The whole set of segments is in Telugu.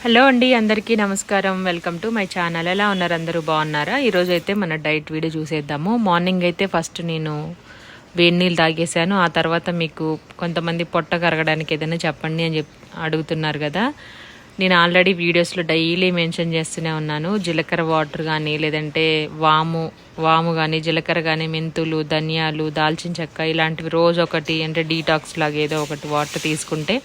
హలో అండి అందరికీ నమస్కారం. Welcome to my channel. ఎలా ఉన్నారు అందరూ? బాగున్నారా? ఈరోజు అయితే మన డైట్ వీడియో చూసేద్దాము. మార్నింగ్ అయితే ఫస్ట్ నేను వేడి నీళ్ళు తాగేసాను ఆ తర్వాత మీకు కొంతమంది పొట్ట కరగడానికి ఏదైనా చెప్పండి అని చెప్ అడుగుతున్నారు కదా. నేను ఆల్రెడీ వీడియోస్లో డైలీ మెన్షన్ చేస్తూనే ఉన్నాను. జీలకర్ర వాటర్ కానీ లేదంటే వాము వాము కానీ జీలకర్ర కానీ మెంతులు ధనియాలు దాల్చిన చెక్క ఇలాంటివి రోజు ఒకటి అంటే డీటాక్స్ లాగా ఏదో ఒకటి వాటర్ తీసుకుంటే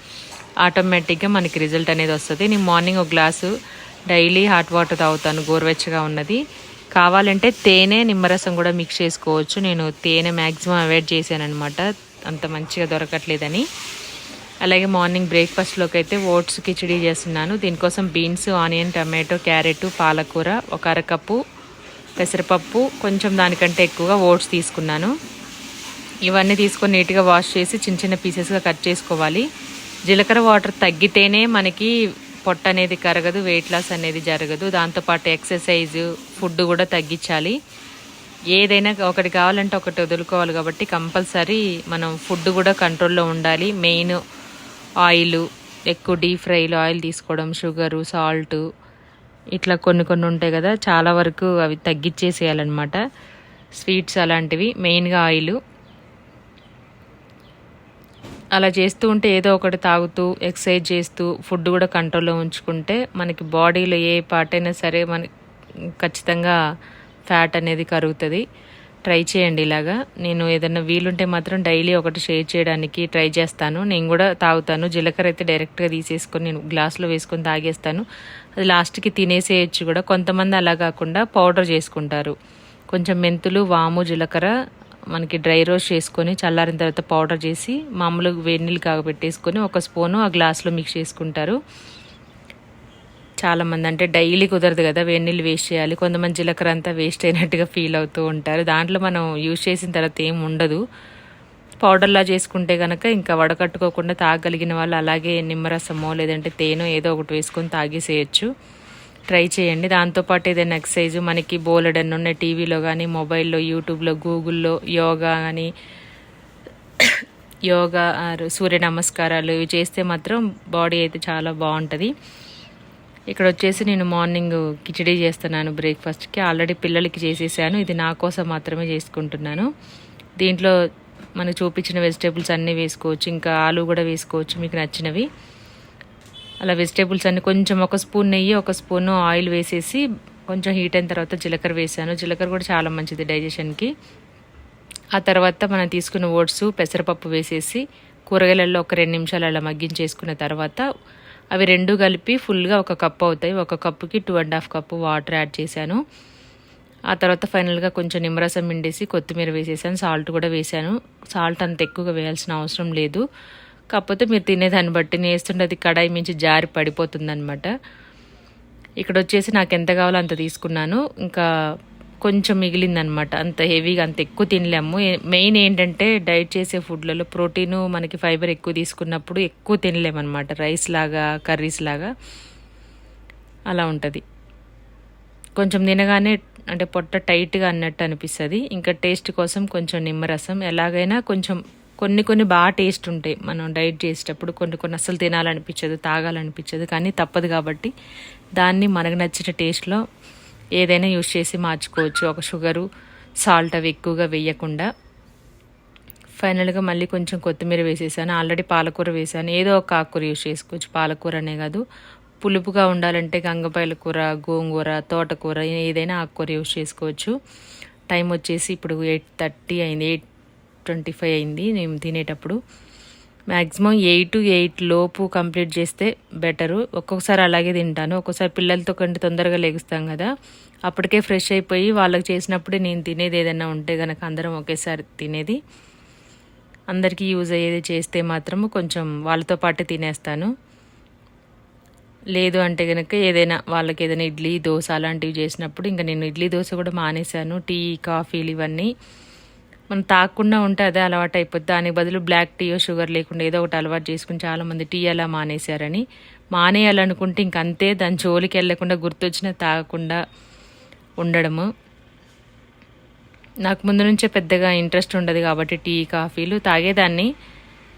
ఆటోమేటిక్గా మనకి రిజల్ట్ అనేది వస్తుంది. నేను మార్నింగ్ ఒక గ్లాసు డైలీ హాట్ వాటర్ తాగుతాను. గోరువెచ్చగా ఉన్నది. కావాలంటే తేనె నిమ్మరసం కూడా మిక్స్ చేసుకోవచ్చు. నేను తేనె మ్యాక్సిమం అవాయిడ్ చేశాను అనమాట అంత మంచిగా దొరకట్లేదని. అలాగే మార్నింగ్ బ్రేక్ఫాస్ట్లోకి అయితే ఓట్స్ కిచడీ చేస్తున్నాను. దీనికోసం బీన్స్ ఆనియన్ టమాటో క్యారెట్ పాలకూర ఒక అరకప్పు పెసరపప్పు కొంచెం దానికంటే ఎక్కువగా ఓట్స్ తీసుకున్నాను. ఇవన్నీ తీసుకొని నీట్గా వాష్ చేసి చిన్న చిన్న పీసెస్గా కట్ చేసుకోవాలి. జీలకర్ర వాటర్ తగ్గితేనే మనకి పొట్ట అనేది కరగదు వెయిట్ లాస్ అనేది జరగదు. దాంతోపాటు ఎక్సర్సైజ్ ఫుడ్ కూడా తగ్గించాలి. ఏదైనా ఒకటి కావాలంటే ఒకటి వదులుకోవాలి కాబట్టి కంపల్సరీ మనం ఫుడ్ కూడా కంట్రోల్లో ఉండాలి. మెయిన్ ఆయిల్ ఎక్కువ డీప్ ఫ్రైలు ఆయిల్ తీసుకోవడం షుగరు సాల్ట్ ఇట్లా కొన్ని కొన్ని ఉంటాయి కదా చాలా వరకు అవి తగ్గించేసేయాలన్నమాట. స్వీట్స్ అలాంటివి మెయిన్గా ఆయిల్. అలా చేస్తూ ఉంటే ఏదో ఒకటి తాగుతూ ఎక్సర్సైజ్ చేస్తూ ఫుడ్ కూడా కంట్రోల్లో ఉంచుకుంటే మనకి బాడీలో ఏ పార్ట్ అయినా సరే మన ఖచ్చితంగా ఫ్యాట్ అనేది కరుగుతుంది. ట్రై చేయండి ఇలాగా. నేను ఏదైనా వీలుంటే మాత్రం డైలీ ఒకటి షేర్ చేయడానికి ట్రై చేస్తాను. నేను కూడా తాగుతాను. జీలకర్ర అయితే డైరెక్ట్గా తీసేసుకొని నేను గ్లాస్లో వేసుకొని తాగేస్తాను. అది లాస్ట్కి తినేసేయచ్చు కూడా. కొంతమంది అలా కాకుండా పౌడర్ చేసుకుంటారు. కొంచెం మెంతులు వాము జీలకర్ర మనకి డ్రై రోస్ట్ చేసుకొని చల్లారిన తర్వాత పౌడర్ చేసి మామూలుగా వేడి నీళ్ళు కాగబెట్టేసుకొని ఒక స్పూను ఆ గ్లాస్లో మిక్స్ చేసుకుంటారు. చాలామంది అంటే డైలీ కుదరదు కదా వేడి నీళ్ళు వేస్ట్ చేయాలి. కొంతమంది జీలకర్ర అంతా వేస్ట్ అయినట్టుగా ఫీల్ అవుతూ ఉంటారు. దాంట్లో మనం యూజ్ చేసిన తర్వాత ఏం ఉండదు. పౌడర్లా చేసుకుంటే కనుక ఇంకా వడకట్టుకోకుండా తాగలిగిన వాళ్ళు అలాగే నిమ్మరసమో లేదంటే తేనో ఏదో ఒకటి వేసుకొని తాగేసేయచ్చు. ట్రై చేయండి. దాంతోపాటు ఏదైనా ఎక్సర్సైజ్ మనకి బోలెడన్ ఉన్నాయి టీవీలో కానీ మొబైల్లో యూట్యూబ్లో గూగుల్లో యోగా కానీ యోగా ఆర్ సూర్య నమస్కారాలు ఇవి చేస్తే మాత్రం బాడీ అయితే చాలా బాగుంటుంది. ఇక్కడ వచ్చేసి నేను మార్నింగ్ కిచడీ చేస్తున్నాను బ్రేక్ఫాస్ట్కి. ఆల్రెడీ పిల్లలకి చేసేసాను. ఇది నా కోసం మాత్రమే చేసుకుంటున్నాను. దీంట్లో మనకు చూపించిన వెజిటేబుల్స్ అన్నీ వేసుకోవచ్చు. ఇంకా ఆలు కూడా వేసుకోవచ్చు. మీకు నచ్చినవి. అలా వెజిటేబుల్స్ అన్ని కొంచెం ఒక స్పూన్ నెయ్యి ఒక స్పూన్ ఆయిల్ వేసేసి కొంచెం హీట్ అయిన తర్వాత జీలకర్ర వేసాను. జీలకర్ర కూడా చాలా మంచిది డైజెషన్కి. ఆ తర్వాత మనం తీసుకున్న ఓట్స్ పెసరపప్పు వేసేసి కూరగాయలలో ఒక రెండు నిమిషాలు అలా మగ్గించేసుకున్న తర్వాత అవి రెండు కలిపి ఫుల్గా ఒక కప్పు అవుతాయి. ఒక కప్పుకి two and half cup water add చేశాను. ఆ తర్వాత ఫైనల్గా కొంచెం నిమ్మరసం మిండేసి కొత్తిమీర వేసేసాను. సాల్ట్ కూడా వేసాను. సాల్ట్ అంత ఎక్కువగా వేయాల్సిన అవసరం లేదు. కాకపోతే మీరు తినేదాన్ని బట్టి నేను వేస్తుంటే అది కడాయి మించి జారి పడిపోతుంది అనమాట ఇక్కడ వచ్చేసి నాకు ఎంత కావాలో అంత తీసుకున్నాను. ఇంకా కొంచెం మిగిలిందనమాట అంత హెవీగా అంత ఎక్కువ తినలేము. మెయిన్ ఏంటంటే డైట్ చేసే ఫుడ్లలో ప్రోటీను మనకి ఫైబర్ ఎక్కువ తీసుకున్నప్పుడు ఎక్కువ తినలేమన్నమాట. రైస్ లాగా కర్రీస్ లాగా అలా ఉంటుంది. కొంచెం తినగానే అంటే పొట్ట టైట్గా అన్నట్టు అనిపిస్తుంది. ఇంకా టేస్ట్ కోసం కొంచెం నిమ్మరసం. ఎలాగైనా కొంచెం కొన్ని కొన్ని బాగా టేస్ట్ ఉంటాయి. మనం డైట్ చేసేటప్పుడు కొన్ని కొన్ని అసలు తినాలనిపించదు తాగాలనిపించదు కానీ తప్పదు కాబట్టి దాన్ని మనకు నచ్చిన టేస్ట్లో ఏదైనా యూజ్ చేసి మార్చుకోవచ్చు. ఒక షుగరు సాల్ట్ అవి ఎక్కువగా వేయకుండా. ఫైనల్గా మళ్ళీ కొంచెం కొత్తిమీర వేసేసాను. ఆల్రెడీ పాలకూర వేసాను. ఏదో ఒక ఆకుకూర యూజ్ చేసుకోవచ్చు. పాలకూర అనే కాదు. పులుపుగా ఉండాలంటే గంగపాయల కూర గోంగూర తోటకూర ఏదైనా ఆకుకూర యూస్ చేసుకోవచ్చు. టైం వచ్చేసి ఇప్పుడు ఎయిట్ థర్టీ అయింది. ఎయిట్ ట్వంటీ ఫైవ్ అయింది నేను తినేటప్పుడు. మ్యాక్సిమం ఎయిట్ ఎయిట్ లోపు కంప్లీట్ చేస్తే బెటరు. ఒక్కొక్కసారి అలాగే తింటాను. ఒక్కొక్కసారి పిల్లలతో కంటే తొందరగా లెగుస్తాం కదా. అప్పటికే ఫ్రెష్ అయిపోయి వాళ్ళకి చేసినప్పుడే నేను తినేది ఏదైనా ఉంటే కనుక అందరం ఒకేసారి తినేది. అందరికీ యూజ్ అయ్యేది చేస్తే మాత్రము కొంచెం వాళ్ళతో పాటే తినేస్తాను. లేదు అంటే కనుక ఏదైనా వాళ్ళకి ఏదైనా ఇడ్లీ దోశ అలాంటివి చేసినప్పుడు ఇంకా నేను ఇడ్లీ దోశ కూడా మానేశాను. టీ కాఫీలు ఇవన్నీ మనం తాకుండా ఉంటే అదే అలవాటు అయిపోద్ది. దానికి బదులు బ్లాక్ టీయో షుగర్ లేకుండా ఏదో ఒకటి అలవాటు చేసుకుని చాలామంది టీ అలా మానేశారని. మానేయాలనుకుంటే ఇంకంతే దాని జోలికి వెళ్ళకుండా గుర్తొచ్చినా తాగకుండా ఉండడము. నాకు ముందు నుంచే పెద్దగా ఇంట్రెస్ట్ ఉండదు కాబట్టి టీ కాఫీలు తాగేదాన్ని.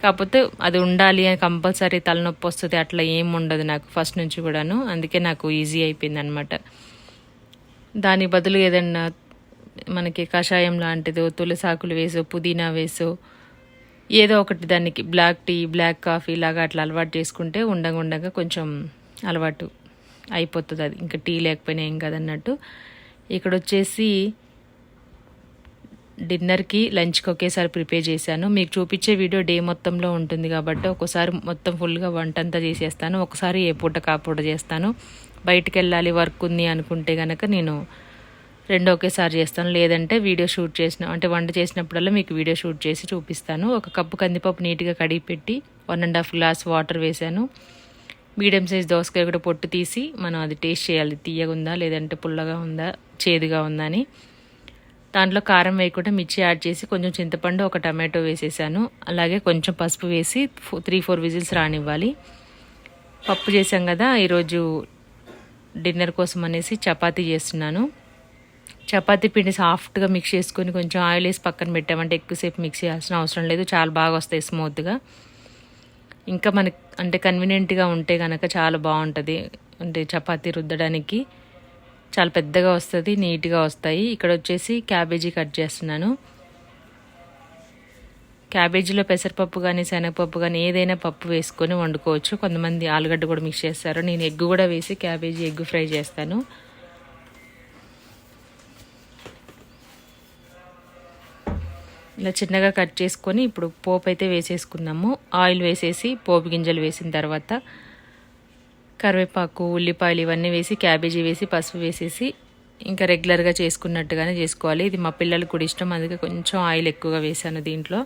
కాకపోతే అది ఉండాలి అని కంపల్సరీ తలనొప్పి వస్తుంది అట్లా ఏం ఉండదు నాకు ఫస్ట్ నుంచి కూడాను. అందుకే నాకు ఈజీ అయిపోయింది అనమాట దాని బదులు ఏదన్నా మనకి కషాయం లాంటిదో తులసాకులు వేసో పుదీనా వేసో ఏదో ఒకటి దానికి బ్లాక్ టీ బ్లాక్ కాఫీ లాగా అట్లా అలవాటు చేసుకుంటే ఉండగా ఉండగా కొంచెం అలవాటు అయిపోతుంది అది. ఇంకా టీ లేకపోయినా ఏం కాదన్నట్టు. ఇక్కడ వచ్చేసి డిన్నర్కి లంచ్కి ఒకేసారి ప్రిపేర్ చేశాను. మీకు చూపించే వీడియో డే మొత్తంలో ఉంటుంది కాబట్టి ఒకసారి మొత్తం ఫుల్గా వంట అంతా చేసేస్తాను. ఒకసారి ఏ పూట కాపూట చేస్తాను. బయటికి వెళ్ళాలి వర్క్ ఉంది అనుకుంటే కనుక నేను రెండు ఒకేసారి చేస్తాను. లేదంటే వీడియో షూట్ చేసిన అంటే వంట చేసినప్పుడల్లా మీకు వీడియో షూట్ చేసి చూపిస్తాను. ఒక కప్పు కందిపప్పు నీట్గా కడిగి పెట్టి one and half glass water వేసాను. మీడియం సైజ్ దోసకాయ కూడా పొట్టు తీసి మనం అది టేస్ట్ చేయాలి. తీయగా ఉందా లేదంటే పుల్లగా ఉందా చేదుగా ఉందా అని. దాంట్లో కారం వేయకుండా మిర్చి యాడ్ చేసి కొంచెం చింతపండు ఒక టమాటో వేసేసాను. అలాగే కొంచెం పసుపు వేసి త్రీ ఫోర్ విజిల్స్ రానివ్వాలి. పప్పు చేసాం కదా ఈరోజు డిన్నర్ కోసం అనేసి చపాతీ చేస్తున్నాను. చపాతీ పిండి సాఫ్ట్గా మిక్స్ చేసుకొని కొంచెం ఆయిల్ వేసి పక్కన పెట్టామంటే ఎక్కువసేపు మిక్స్ చేయాల్సిన అవసరం లేదు. చాలా బాగా వస్తాయి స్మూత్గా. ఇంకా మనకి అంటే కన్వీనియంట్గా ఉంటే కనుక చాలా బాగుంటుంది. అంటే చపాతీ రుద్దడానికి చాలా పెద్దగా వస్తుంది నీట్గా వస్తాయి. ఇక్కడ వచ్చేసి క్యాబేజీ కట్ చేస్తున్నాను. క్యాబేజీలో పెసరపప్పు కానీ శనగపప్పు కానీ ఏదైనా పప్పు వేసుకొని వండుకోవచ్చు. కొంతమంది ఆలుగడ్డ కూడా మిక్స్ చేస్తారు. నేను ఎగ్ కూడా వేసి క్యాబేజీ ఎగ్ ఫ్రై చేస్తాను. ఇలా చిన్నగా కట్ చేసుకొని ఇప్పుడు పోపు అయితే వేసేసుకున్నాము ఆయిల్ వేసేసి పోపు గింజలు వేసిన తర్వాత కరివేపాకు ఉల్లిపాయలు ఇవన్నీ వేసి క్యాబేజీ వేసి పసుపు వేసేసి ఇంకా రెగ్యులర్గా చేసుకున్నట్టుగానే చేసుకోవాలి. ఇది మా పిల్లలకు కూడా ఇష్టం. అందుకే కొంచెం ఆయిల్ ఎక్కువగా వేసాను దీంట్లో.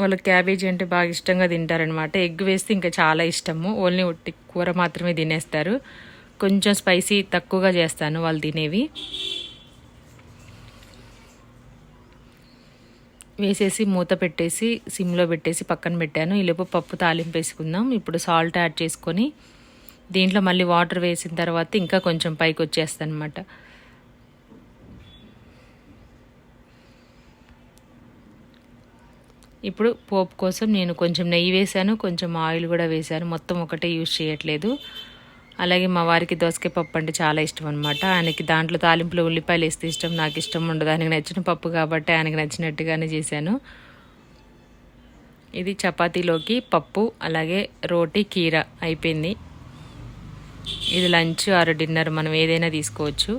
వాళ్ళకి క్యాబేజీ అంటే బాగా ఇష్టంగా తింటారనమాట ఎగ్ వేస్తే ఇంకా చాలా ఇష్టము. ఓన్లీ ఒట్టి కూర మాత్రమే తినేస్తారు. కొంచెం స్పైసీ తక్కువగా చేస్తాను వాళ్ళు తినేవి. వేసేసి మూత పెట్టేసి సిమ్లో పెట్టేసి పక్కన పెట్టాను. ఈలోపు పప్పు తాలింపు వేసుకుందాం. ఇప్పుడు సాల్ట్ యాడ్ చేసుకొని దీంట్లో మళ్ళీ వాటర్ వేసిన తర్వాత ఇంకా కొంచెం పైకి వచ్చేస్తాను అనమాట ఇప్పుడు పోపు కోసం నేను కొంచెం నెయ్యి వేశాను. కొంచెం ఆయిల్ కూడా వేశాను. మొత్తం ఒకటే యూజ్ చేయట్లేదు. అలాగే మా వారికి దోసకాయ పప్పు అంటే చాలా ఇష్టం అనమాట ఆయనకి దాంట్లో తాలింపులో ఉల్లిపాయలు వేస్తే ఇష్టం నాకు ఇష్టం ఉండదు. ఆయనకి నచ్చిన పప్పు కాబట్టి ఆయనకి నచ్చినట్టుగానే చేశాను. ఇది చపాతీలోకి పప్పు అలాగే రోటీ కీర అయిపోయింది. ఇది లంచ్ ఆర్ డిన్నర్ మనం ఏదైనా తీసుకోవచ్చు.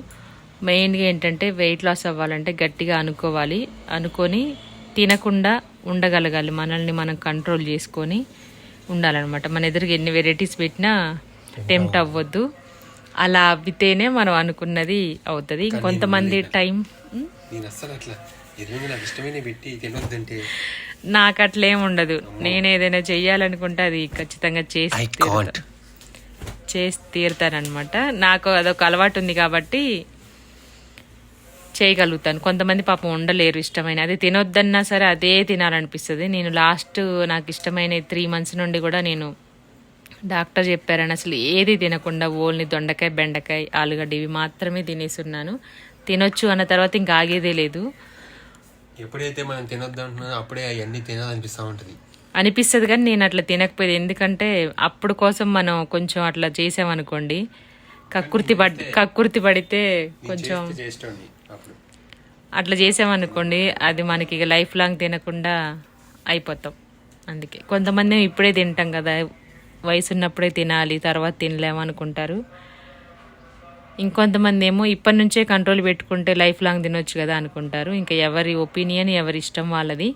మెయిన్గా ఏంటంటే వెయిట్ లాస్ అవ్వాలంటే గట్టిగా అనుకోవాలి. అనుకొని తినకుండా ఉండగలగాలి. మనల్ని మనం కంట్రోల్ చేసుకొని ఉండాలన్నమాట. మన ఎదురుగా ఎన్ని వెరైటీస్ పెట్టినా టెంప్ట్ అవ్వద్దు. అలా అవ్వితేనే మనం అనుకున్నది అవుతుంది. కొంతమంది టైం నాకు అట్లేం ఉండదు. నేను ఏదైనా చెయ్యాలనుకుంటే అది ఖచ్చితంగా చేసి చేసి తీరుతానమాట నాకు అదొక అలవాటు ఉంది కాబట్టి చేయగలుగుతాను. కొంతమంది పాపం ఉండలేరు ఇష్టమైన. అది తినొద్దన్నా సరే అదే తినాలనిపిస్తుంది. నేను లాస్ట్ నాకు ఇష్టమైన త్రీ మంత్స్ నుండి కూడా నేను డాక్టర్ చెప్పారని అసలు ఏది తినకుండా ఓన్లీ దొండకాయ బెండకాయ ఆలుగడ్డ ఇవి మాత్రమే తినేస్తున్నాను తినొచ్చు అన్న తర్వాత ఇంకా ఆగేదే లేదు. ఎప్పుడైతే మనం తినొద్దు అంటున్నామో అప్పుడే అవన్నీ తినాలనిపిస్తూ ఉంటుంది. అనిపిస్తుంది కానీ నేను అట్లా తినకపోయేది. ఎందుకంటే అప్పుడు కోసం మనం కొంచెం అట్లా చేసామనుకోండి కక్కుర్తి పడ్ కక్కుర్తి పడితే కొంచెం అట్లా చేసామనుకోండి అది మనకి ఇక లైఫ్ లాంగ్ తినకుండా అయిపోతాం. అందుకే కొంతమంది ఇప్పుడే తింటాం కదా వయసు ఉన్నప్పుడే తినాలి తర్వాత తినలేమనుకుంటారు ఇంకొంతమంది ఏమో ఇప్పటి నుంచే కంట్రోల్ పెట్టుకుంటే లైఫ్ లాంగ్ తినొచ్చు కదా అనుకుంటారు. ఇంకా ఎవరి ఒపీనియన్ ఎవరి ఇష్టం వాళ్ళది.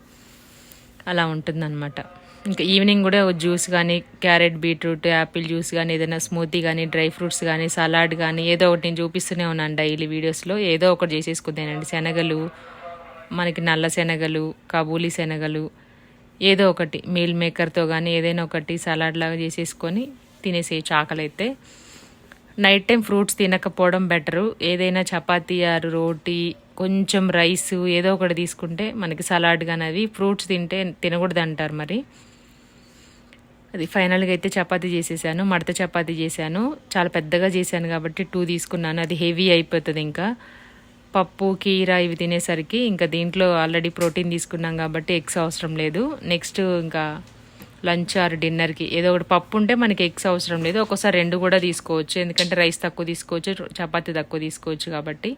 అలా ఉంటుందన్నమాట. ఇంకా ఈవినింగ్ కూడా జ్యూస్ కానీ క్యారెట్ బీట్రూట్ యాపిల్ జ్యూస్ కానీ ఏదైనా స్మూతీ కానీ డ్రై ఫ్రూట్స్ కానీ సలాడ్ కానీ ఏదో ఒకటి నేను చూపిస్తూనే ఉన్నాను డైలీ వీడియోస్లో ఏదో ఒకటి చేసేసుకుంటానండి. శనగలు మనకి నల్ల శనగలు కాబూలీ శనగలు ఏదో ఒకటి మీల్ మేకర్తో కానీ ఏదైనా ఒకటి సలాడ్ లాగా చేసేసుకొని తినేసేయచ్చు ఆకలి అయితే నైట్ టైం ఫ్రూట్స్ తినకపోవడం బెటరు ఏదైనా చపాతీ ఆరు రోటీ కొంచెం రైస్ ఏదో ఒకటి తీసుకుంటే మనకి సలాడ్ కానీ అది ఫ్రూట్స్ తింటే తినకూడదు అంటారు మరి. అది ఫైనల్గా అయితే చపాతీ చేసేసాను మడత చపాతీ చేశాను. చాలా పెద్దగా చేశాను కాబట్టి టూ తీసుకున్నాను. అది హెవీ అయిపోతుంది ఇంకా. పప్పు కీర ఇవి తినేసరికి ఇంకా దీంట్లో ఆల్రెడీ ప్రోటీన్ తీసుకున్నాం కాబట్టి ఎగ్స్ అవసరం లేదు. నెక్స్ట్ ఇంకా లంచ్ ఆర్ డిన్నర్కి ఏదో ఒకటి పప్పు ఉంటే మనకి ఎగ్స్ అవసరం లేదు. ఒక్కోసారి రెండు కూడా తీసుకోవచ్చు. ఎందుకంటే రైస్ తక్కువ తీసుకోవచ్చు చపాతీ తక్కువ తీసుకోవచ్చు కాబట్టి.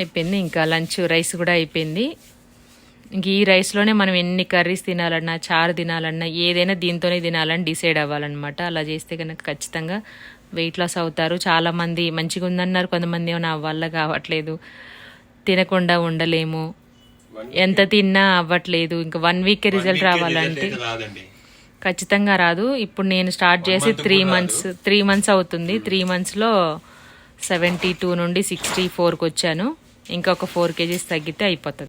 అయిపోయింది. ఇంకా లంచ్ రైస్ కూడా అయిపోయింది. ఇంక ఈ రైస్లోనే మనం ఎన్ని కర్రీస్ తినాలన్నా చారు తినాలన్నా ఏదైనా దీంతోనే తినాలని డిసైడ్ అవ్వాలన్నమాట. అలా చేస్తే కనుక ఖచ్చితంగా వెయిట్ లాస్ అవుతారు. చాలామంది మంచిగా ఉందన్నారు. కొంతమంది నా వల్ల కావట్లేదు. తినకుండా ఉండలేము. ఎంత తిన్నా అవ్వట్లేదు. ఇంకా వన్ వీక్ రిజల్ట్ రావాలంటే ఖచ్చితంగా రాదు. ఇప్పుడు నేను స్టార్ట్ చేసి త్రీ మంత్స్ త్రీ మంత్స్ అవుతుంది. త్రీ మంత్స్లో సెవెంటీ టూ నుండి సిక్స్టీ ఫోర్కి వచ్చాను. ఇంకొక ఫోర్ కేజీస్ తగ్గితే అయిపోతుంది.